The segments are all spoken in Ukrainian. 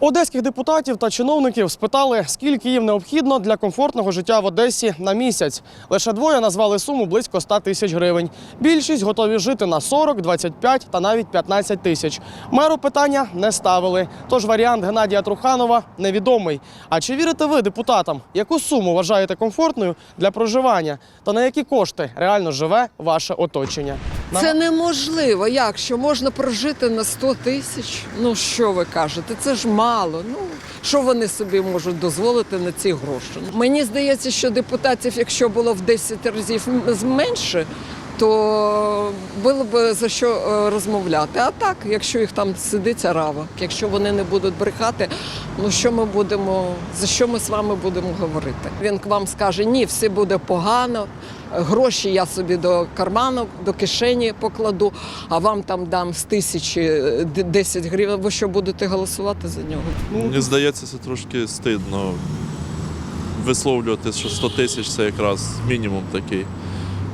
Одеських депутатів та чиновників спитали, скільки їм необхідно для комфортного життя в Одесі на місяць. Лише двоє назвали суму близько 100 тисяч гривень. Більшість готові жити на 40, 25 та навіть 15 тисяч. Меру питання не ставили. Тож варіант Геннадія Труханова невідомий. А чи вірите ви депутатам? Яку суму вважаєте комфортною для проживання? Та на які кошти реально живе ваше оточення? Це неможливо. Як? Що можна прожити на 100 тисяч? Ну що ви кажете? Це ж мало. Ну що вони собі можуть дозволити на ці гроші? Мені здається, що депутатів, якщо було в 10 разів менше, то було б за що е, розмовляти. А так, якщо їх там сидить рава, якщо вони не будуть брехати, ну що ми будемо, за що ми з вами будемо говорити? Він к вам скаже, ні, все буде погано. Гроші я собі до карману, до кишені покладу, а вам там дам з тисячі е, 10 гривень. Ви що будете голосувати за нього? Мені здається, це трошки стидно висловлювати, що 100 тисяч це якраз мінімум такий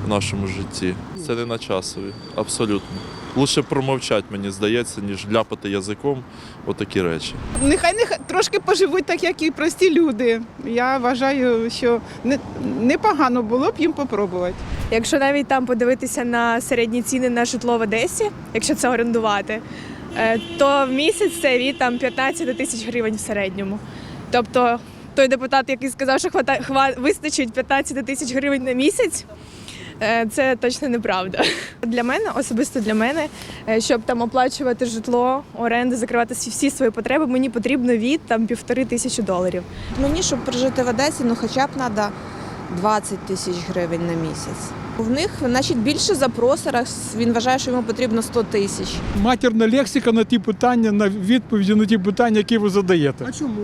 в нашому житті. Це не на часові, абсолютно. Лучше промовчати, мені здається, ніж ляпати язиком отакі речі. Нехай нехай трошки поживуть так, як і прості люди. Я вважаю, що не, непогано було б їм попробувати. Якщо навіть там подивитися на середні ціни на житло в Одесі, якщо це орендувати, е, то в місяць це від там 15 тисяч гривень в середньому. Тобто той депутат, який сказав, що хвата, хва, вистачить 15 тисяч гривень на місяць. Е, Це точно неправда. Для мене, особисто для мене, е, щоб там оплачувати житло, оренди, закривати всі- всі свої потреби, мені потрібно від там півтори тисячі доларів. Мені, щоб прожити в Одесі, ну хоча б треба 20 тисяч гривень на місяць. В них, значить, більше запрос, раз він вважає, що йому потрібно 100 тисяч. матірна лексика на ті питання, на відповіді на ті питання, які ви задаєте. А чому?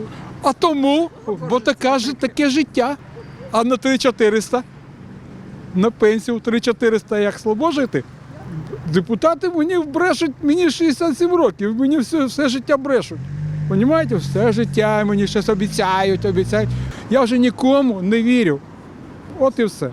А тому, бо таке, ж- таке життя. А на 3400, на пенсію 3-400, як слабо жити? Депутати мені брешуть, мені 67 років, мені все, все життя брешуть. Понімаєте, все життя мені щось обіцяють, обіцяють. Я вже нікому не вірю. От і все.